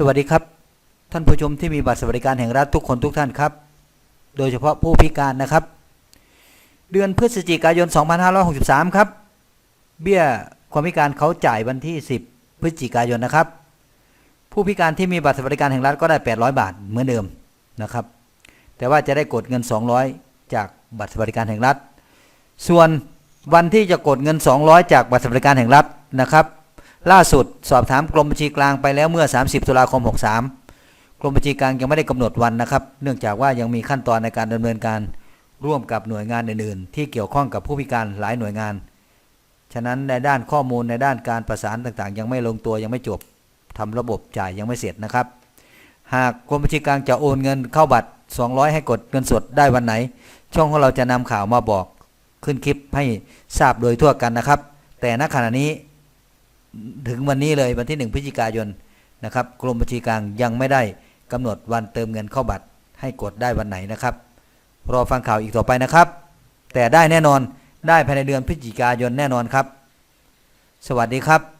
สวัสดีครับ ท่านผู้ชมที่มีบัตรสวัสดิการแห่งรัฐทุกคนทุกท่านครับ โดยเฉพาะผู้พิการนะครับ เดือนพฤศจิกายน 2563 ครับ เบี้ยความพิการเขาจ่ายวันที่ 10 พฤศจิกายนนะครับ ผู้พิการที่มีบัตรสวัสดิการแห่งรัฐก็ได้ 800 บาทเหมือนเดิมนะครับ แต่ว่าจะได้กดเงิน 200 จากบัตรสวัสดิการแห่งรัฐ ส่วนวันที่จะกดเงิน 200 จากบัตรสวัสดิการแห่งรัฐนะครับ ล่าสุดสอบถามกรมบัญชีกลางไปแล้วเมื่อ 30 ตุลาคม 63 กรมบัญชีกลางยังไม่ได้กำหนดวันนะครับ เนื่องจากว่ายังมีขั้นตอนในการดำเนินการร่วมกับหน่วยงานอื่น ๆ ที่เกี่ยวข้องกับผู้พิการหลายหน่วยงาน ฉะนั้นในด้านข้อมูลในด้านการประสานต่างๆ ยังไม่ลงตัวยังไม่จบทำระบบจ่ายยังไม่เสร็จนะครับ หากกรมบัญชีกลางจะโอนเงินเข้าบัตร 200 ให้กดเงินสดได้วันไหน ช่องของเราจะนำข่าวมาบอกขึ้นคลิปให้ทราบโดยทั่วกันนะครับ แต่ณขณะนี้ ถึงวันนี้เลยวันที่1พฤศจิกายนนะครับ กรมบัญชีกลางยังไม่ได้กำหนดวันเติมเงินเข้าบัตร ให้กดได้วันไหนนะครับ รอฟังข่าวอีกต่อไปนะครับ แต่ได้แน่นอนได้ภายในเดือนพฤศจิกายนแน่นอนครับ สวัสดีครับ